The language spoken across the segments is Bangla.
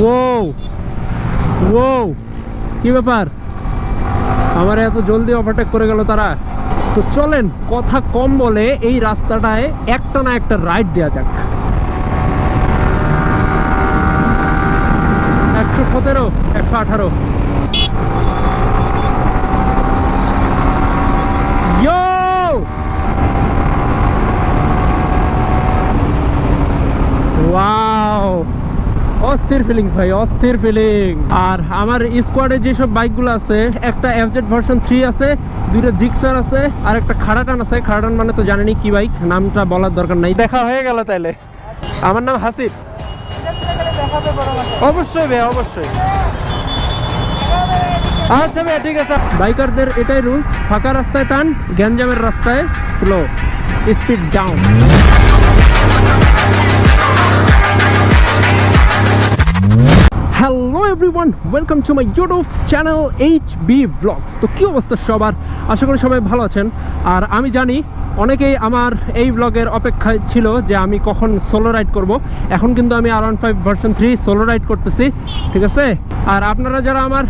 ও ও কি ব্যাপার? আমার এত জলদি ওভারটেক করে গেল তারা। তো চলেন, কথা কম বলে এই রাস্তাটায় একটা না একটা রাইড দেওয়া যাক। একশো সতেরো, একশো আঠারো ওয়াও অস্থির ফিলিংস ভাই, অস্থির ফিলিং আর আমার স্কোয়াডে যেসব বাইকগুলো আছে, একটা এফজেড ভার্সন থ্রি আছে, দুইটা জিক্সার আছে, আর একটা খাড়াটান আছে। খাড়াটান মানে তো জানেনি কি বাইক নামটা বলার দরকার নাই। দেখা হয়ে গেল তাইলে। আমার নাম হাসিফ। অবশ্যই ভাই অবশ্যই। আচ্ছা ভাই ঠিক আছে। বাইকারদের এটাই রুলস ফাঁকা রাস্তায় টান, গ্যাঞ্জামের রাস্তায় slow speed down everyone welcome to my YouTube channel H B vlogs তো কী অবস্থা সবার? আশা করি সবাই ভালো আছেন। আর আমি জানি অনেকেই আমার এই ব্লগের অপেক্ষায় ছিল যে আমি কখন সোলো রাইড করব। এখন কিন্তু আমি R one five version three solo ride করতেছি, ঠিক আছে? আর আপনারা যারা আমার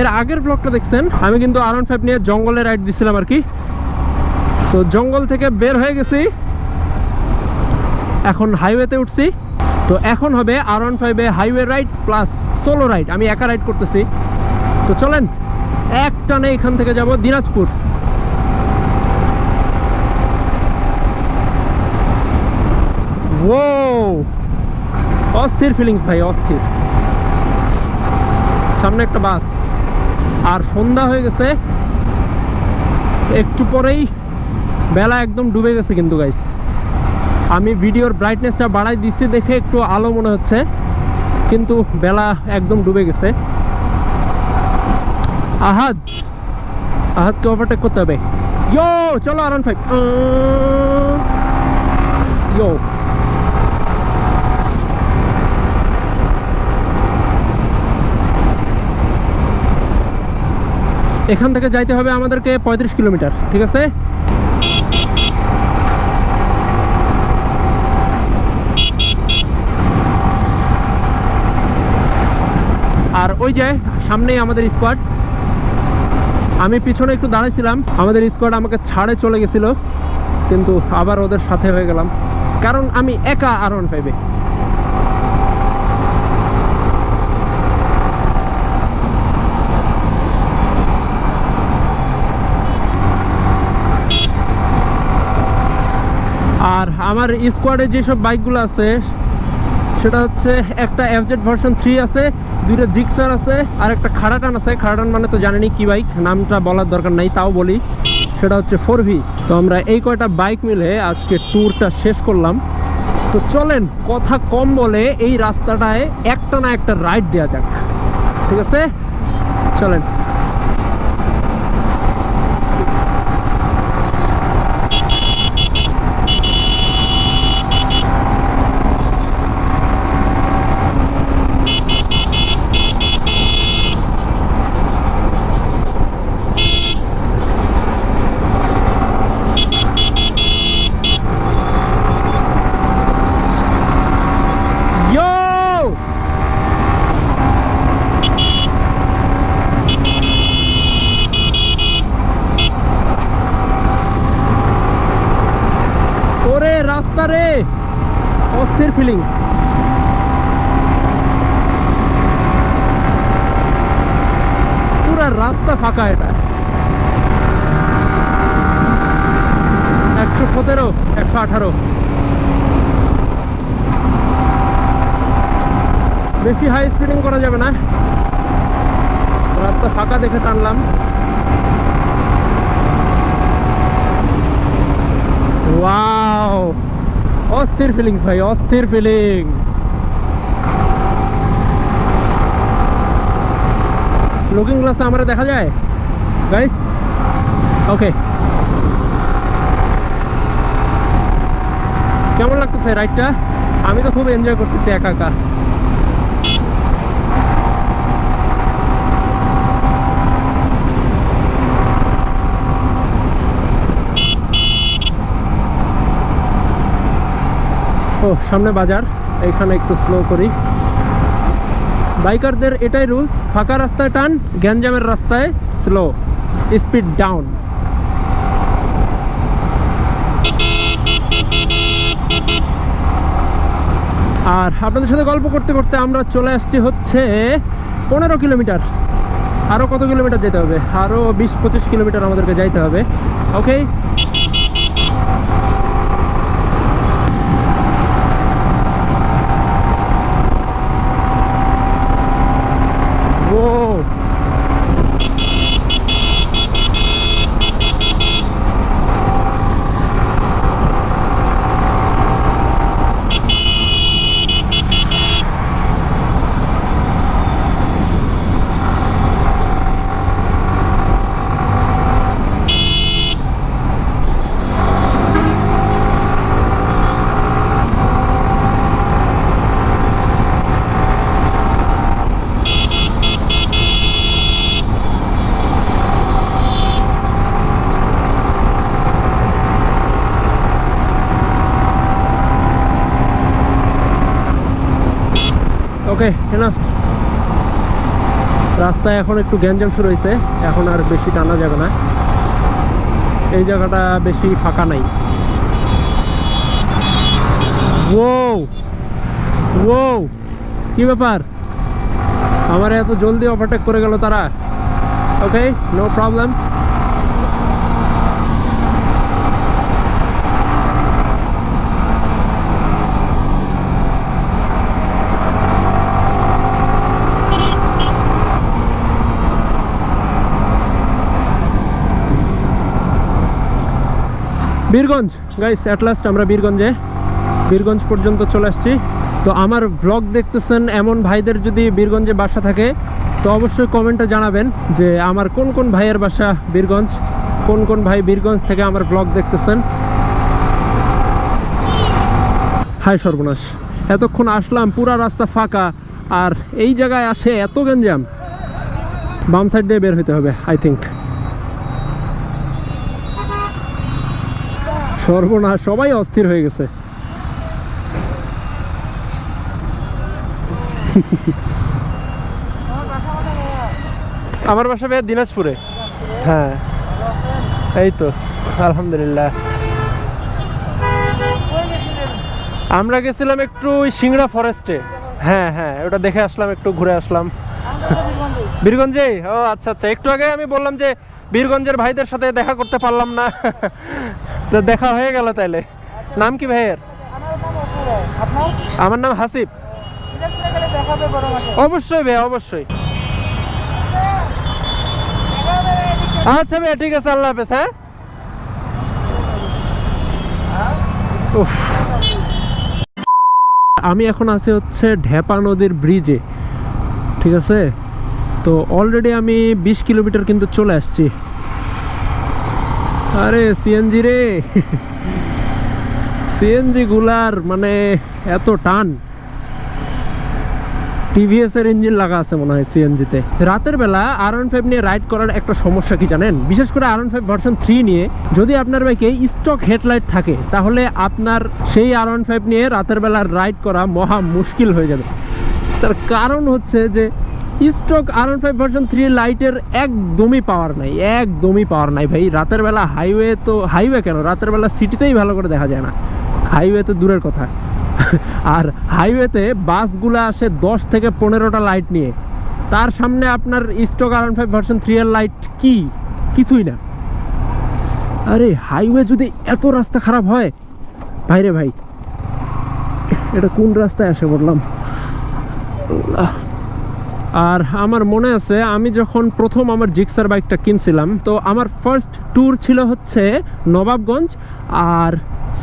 এর আগের ব্লগটা দেখছেন, আমি কিন্তু আর ওয়ান ফাইভ নিয়ে জঙ্গলে রাইড দিছিলাম আর কি। তো জঙ্গল থেকে বের হয়ে গেছি। এখন হাইওয়েতে উঠছি। তো এখন হবে আর ওয়ান ফাইভে highway ride plus solo ride আমি একা রাইড করতেছি। তো চলেন, এক টানে এখান থেকে যাব দিনাজপুর। ও অস্থির ফিলিংস ভাই, অস্থির। সামনে একটা বাস। আর সন্ধ্যা হয়ে গেছে। একটু পরেই বেলা একদম ডুবে গেছে কিন্তু গাইস আমি ভিডিওর ব্রাইটনেসটা বাড়াই দিচ্ছি দেখে একটু আলো মনে হচ্ছে। কিন্তু বেলা একদম ডুবে গেছে। আহাদ আহাদকে ওভারটেক করতে হবে। ইয়ো চলো আর ফাইভ ইয়ো এখান থেকে যাইতে হবে আমাদেরকে পঁয়ত্রিশ কিলোমিটার, ঠিক আছে আর ওই যে সামনেই আমাদের স্কোয়াড আমি পিছনে একটু দাঁড়াইছিলাম, আমাদের স্কোয়াড আমাকে ছাড়ে চলে গেছিল, কিন্তু আবার ওদের সাথে হয়ে গেলাম। কারণ আমি একা আর ওয়ান ফাইভে আর আমার স্কোয়াডে যেসব বাইকগুলো আছে, সেটা হচ্ছে একটা এফজেড ভার্সন থ্রি আছে দুইটা জিক্সার আছে আর একটা খাড়াটান আছে। খাড়াটান মানে তো জানেনি কি বাইক? নামটা বলার দরকার নাই, তাও বলি। সেটা হচ্ছে ফোর ভি। তো আমরা এই কয়টা বাইক মিলে আজকে ট্যুরটা শেষ করলাম। তো চলেন, কথা কম বলে এই রাস্তাটায় একটা না একটা রাইড দেওয়া যাক। ঠিক আছে? চলেন Yo! ওরে রাস্তা রে অস্থির ফিলিংস পুরা ফাঁকা এটা একশো সতেরো, একশো আঠারো। বেশি হাই স্পিডিং করা যাবে না। রাস্তা ফাঁকা দেখে টানলাম। ওয়াও অস্থির ফিলিংস ভাই, অস্থির ফিলিংস লুকিং গ্লাসে আমরা দেখা যায়? গাইস ওকে কেমন লাগতেছে রাইডটা আমি তো খুব এনজয় করতেছি একা একা। ও, সামনে বাজার। এখানে একটু স্লো করি। বাইকারদের এটাই রুলস ফাঁকা রাস্তায় টান, গ্যাঞ্জামের রাস্তায় স্লো স্পিড ডাউন আর আপনাদের সাথে গল্প করতে করতে আমরা চলে আসছি হচ্ছে পনেরো কিলোমিটার। আরও কত কিলোমিটার যেতে হবে? আরও বিশ পঁচিশ কিলোমিটার আমাদেরকে যাইতে হবে। ওকে ও ওকে এনাফ রাস্তায় এখন একটু গ্যাঞ্জাম শুরু হয়েছে। এখন আর বেশি টানা যাবে না। এই জায়গাটা বেশি ফাঁকা নাই। ও ও কি ব্যাপার? আমার এত জলদি ওভারটেক করে গেল তারা। Okay no problem Birganj. Guys at last আমরা বীরগঞ্জে, বীরগঞ্জ পর্যন্ত চলে আসছি। তো আমার ব্লগ দেখতেছেন এমন ভাইদের যদি বীরগঞ্জে বাসা থাকে, তো অবশ্যই কমেন্টে জানাবেন যে আমার কোন কোন ভাইয়ের বাসা বীরগঞ্জ, কোন কোন ভাই বীরগঞ্জ থেকে আমার ব্লগ দেখতেছেন। হাই সর্বনাশ। এতক্ষণ আসলাম, পুরা রাস্তা ফাঁকা, আর এই জায়গায় আসে এত গেঞ্জাম বাম সাইড দিয়ে বের হতে হবে আই থিঙ্ক সর্বনাশ সবাই অস্থির হয়ে গেছে। আমার বাসা ভাইয়া দিনাজপুরে। হ্যাঁ। এই তো আলহামদুলিল্লাহ। আমরা গেছিলাম একটু ওই সিংড়া ফরেস্টে হ্যাঁ হ্যাঁ ওটা দেখে আসলাম একটু ঘুরে আসলাম। বীরগঞ্জে ও আচ্ছা আচ্ছা। একটু আগে আমি বললাম যে বীরগঞ্জের ভাইদের সাথে দেখা করতে পারলাম না। তো দেখা হয়ে গেল তাইলে। নাম কি ভাইয়ের? আমার নাম হাসিব। অবশ্যই ভাই অবশ্যই। আচ্ছা ভাই ঠিক আছে, আল্লাহ হাফেজ হ্যাঁ? উফ। আমি এখন আছি হচ্ছে ঢেপা নদীর ব্রিজে ঠিক আছে? তো অলরেডি আমি বিশ কিলোমিটার কিন্তু চলে আসছি। আরে সিএনজি রে। সিএনজি গুলার মানে এত টান। টিভিএস এর ইঞ্জিন লাগা আছে মনে হয় সিএনজিতে রাতের বেলা আর ওয়ান ফাইভ নিয়ে রাইড করার একটা সমস্যা কি জানেন? বিশেষ করে R one five version three নিয়ে যদি আপনার বাইকে স্টক হেডলাইট থাকে, তাহলে আপনার সেই আর ওয়ান ফাইভ নিয়ে রাতের বেলা রাইড করা মহা মুশকিল হয়ে যাবে। তার কারণ হচ্ছে যে stock R five version three লাইটের একদমই পাওয়ার নাই, একদমই পাওয়ার নাই ভাই। রাতের বেলা হাইওয়ে তো হাইওয়ে কেন? রাতের বেলা সিটিতেই ভালো করে দেখা যায় না। হাইওয়ে তো দূরের কথা। আর হাইওয়েতে বাসগুলো আসে দশ থেকে পনেরোটা লাইট নিয়ে। তার সামনে আপনার stock R five version three এর লাইট কি? কিছুই না। আরে হাইওয়ে যদি এত রাস্তা খারাপ হয়? ভাইরে ভাই, এটা কোন রাস্তায় আসে বললাম? আল্লাহ। আর আমার মনে আছে, আমি যখন প্রথম আমার জিক্সার বাইকটা কিনছিলাম, তো আমার ফার্স্ট ট্যুর ছিল হচ্ছে নবাবগঞ্জ আর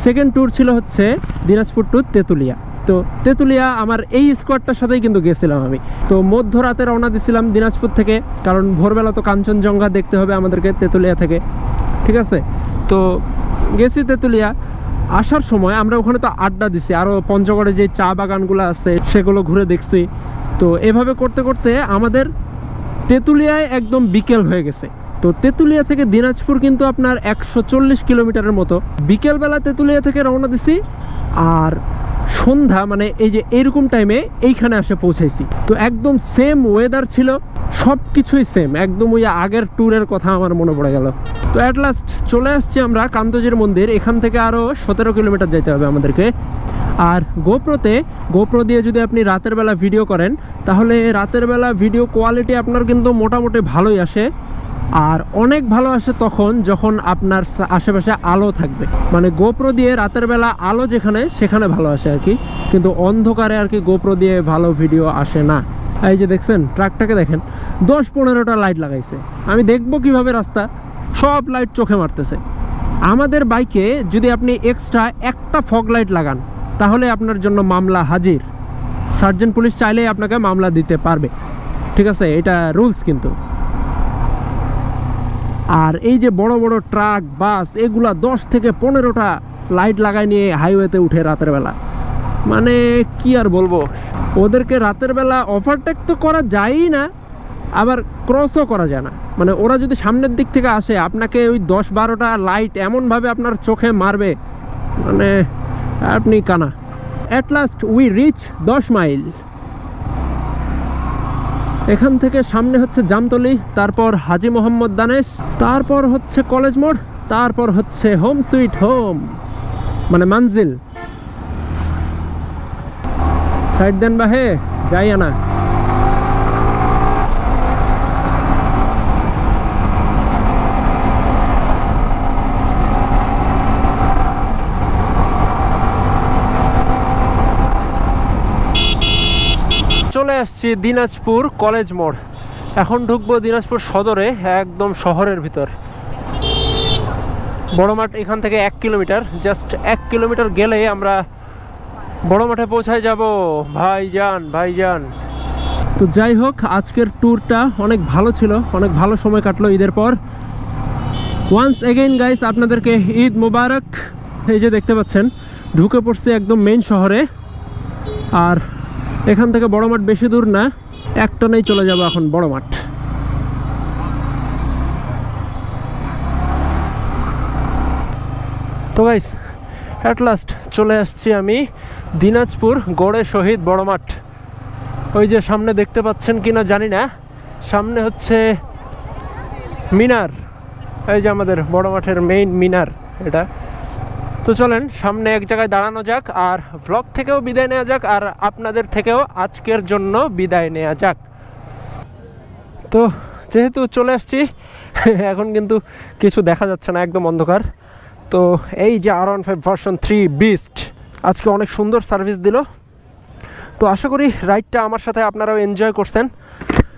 সেকেন্ড ট্যুর ছিল হচ্ছে দিনাজপুর টু তেঁতুলিয়া। তো তেঁতুলিয়া আমার এই স্কোয়াডটার সাথেই কিন্তু গেছিলাম আমি। তো মধ্যরাতে রওনা দিছিলাম দিনাজপুর থেকে, কারণ ভোরবেলা তো কাঞ্চনজঙ্ঘা দেখতে হবে আমাদেরকে তেঁতুলিয়া থেকে। ঠিক আছে? তো গেছি তেঁতুলিয়া। আসার সময় আমরা ওখানে তো আড্ডা দিছি আরও পঞ্চগড়ে যে চা বাগানগুলো আছে, সেগুলো ঘুরে দেখছি। তো এভাবে করতে করতে আমাদের তেঁতুলিয়ায় একদম বিকেল হয়ে গেছে। তো তেঁতুলিয়া থেকে দিনাজপুর কিন্তু আপনার একশো চল্লিশ কিলোমিটারের মতো। বিকেলবেলা তেঁতুলিয়া থেকে রওনা দিছি আর সন্ধ্যা মানে এই যে এরকম টাইমে এইখানে এসে পৌঁছাইছি। তো একদম সেম ওয়েদার ছিল সব কিছুই সেম একদম ওই আগের ট্যুরের কথা আমার মনে পড়ে গেল। তো অ্যাট লাস্ট চলে আসছি আমরা কান্তজির মন্দির। এখান থেকে আরও সতেরো কিলোমিটার যেতে হবে আমাদেরকে। আর গোপ্রোতে, গোপ্রো দিয়ে যদি আপনি রাতের বেলা ভিডিও করেন, তাহলে রাতের বেলা ভিডিও কোয়ালিটি আপনার কিন্তু মোটামুটি ভালোই আসে। আর অনেক ভালো আসে তখন যখন আপনার আশেপাশে আলো থাকবে। মানে গোপ্রো দিয়ে রাতের বেলা আলো যেখানে, সেখানে ভালো আসে আর কি। কিন্তু অন্ধকারে আর কি গোপ্রো দিয়ে ভালো ভিডিও আসে না। এই যে দেখছেন ট্রাকটাকে দেখেন, দশ পনেরোটা লাইট লাগাইছে। আমি দেখব কীভাবে রাস্তা, সব লাইট চোখে মারতেছে। আমাদের বাইকে যদি আপনি এক্সট্রা একটা ফগ লাইট লাগান তাহলে আপনার জন্য মামলা হাজির। সার্জেন্ট পুলিশ চাইলেই আপনাকে মামলা দিতে পারবে। ঠিক আছে? এটা রুলস কিন্তু। আর এই যে বড় বড় ট্রাক, বাস, এগুলা দশ থেকে পনেরোটা লাইট লাগাই নিয়ে হাইওয়েতে উঠে রাতের বেলা। মানে কি আর বলব? ওদেরকে রাতের বেলা ওভারটেক তো করা যায়ই না, আবার ক্রসও করা যায় না। মানে ওরা যদি সামনের দিক থেকে আসে, আপনাকে ওই দশ বারোটা লাইট এমনভাবে আপনার চোখে মারবে মানে আপনি কানা। অ্যাট লাস্ট উই রিচ দশ মাইল। এখান থেকে সামনে হচ্ছে জামতলি, তারপর হাজি মোহাম্মদ দানেশ, তারপর হচ্ছে কলেজ মোড়, তারপর হচ্ছে হোম সুইট হোম মানে মানজিল। সাইড দেন বাহে, যাই না চলে আসছি দিনাজপুর কলেজ মোড়। এখন ঢুকবো দিনাজপুর সদরে, একদম শহরের ভিতর। বড় মাঠ এখান থেকে এক কিলোমিটার, জাস্ট এক কিলোমিটার গেলে আমরা বড় মাঠে পৌঁছায় যাব। ভাইজান ভাইজান। তো যাই হোক, আজকের ট্যুরটা অনেক ভালো ছিল, অনেক ভালো সময় কাটলো ঈদের পর। ওয়ান্স এগেইন গাইস আপনাদেরকে ঈদ মোবারক, এই যে দেখতে পাচ্ছেন, ঢুকে পড়ছে একদম মেইন শহরে। আর এখান থেকে বড় মাঠ বেশি দূর না। এক টনেই চলে যাব এখন বড় মাঠ। তো গাইস অ্যাট লাস্ট চলে আসছি আমি দিনাজপুর গড়ে শহীদ বড় মাঠ। ওই যে সামনে দেখতে পাচ্ছেন কিনা জানি না। সামনে হচ্ছে মিনার। এই যে আমাদের বড় মাঠের মেইন মিনার এটা। তো চলেন সামনে এক জায়গায় দাঁড়ানো যাক, আর ব্লগ থেকেও বিদায় নেওয়া যাক, আর আপনাদের থেকেও আজকের জন্য বিদায় নেওয়া যাক। তো যেহেতু চলে আসছি, এখন কিন্তু কিছু দেখা যাচ্ছে না, একদম অন্ধকার। তো এই যে R one five version three beast আজকে অনেক সুন্দর সার্ভিস দিল। তো আশা করি রাইডটা আমার সাথে আপনারাও এনজয় করছেন।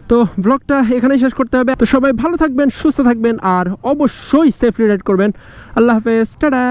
তো ব্লগটা এখানেই শেষ করতে হবে। তো সবাই ভালো থাকবেন, সুস্থ থাকবেন, আর অবশ্যই সেফলি রাইড করবেন। আল্লাহ হাফেজ, টাটা!